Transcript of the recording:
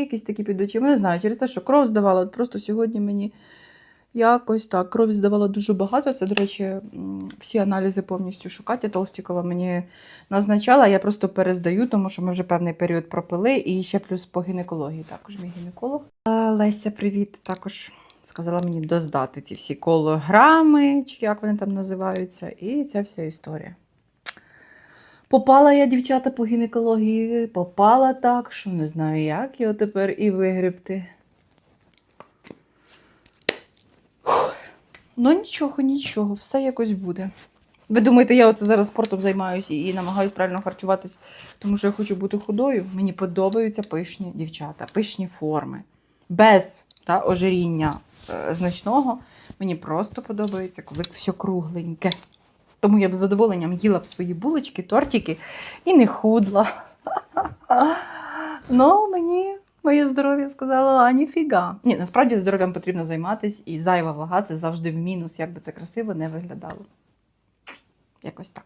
якісь такі під очима. Не знаю, через те, що кров здавала. От Просто сьогодні мені якось так. Крові здавала дуже багато. Це, до речі, всі аналізи повністю шукати. Толстікова мені назначала. Я просто перездаю, тому що ми вже певний період пропили. І ще плюс по гінекології також мій гінеколог. Леся, привіт. Також сказала мені доздати ці всі колограми, чи як вони там називаються, і ця вся історія. Попала я, дівчата, по гінекології, попала так, що не знаю, як його тепер і вигребти. Ну нічого, нічого, все якось буде. Ви думаєте, я оце зараз спортом займаюся і намагаюся правильно харчуватись, тому що я хочу бути худою? Мені подобаються пишні дівчата, пишні форми. Без та, ожиріння е, значного. Мені просто подобається, коли все кругленьке. Тому я б з задоволенням їла б свої булочки, тортики і не худла. Ну, мені моє здоров'я сказало, а ніфіга. Ні, насправді здоров'ям потрібно займатися, і зайва вага це завжди в мінус, як би це красиво не виглядало. Якось так.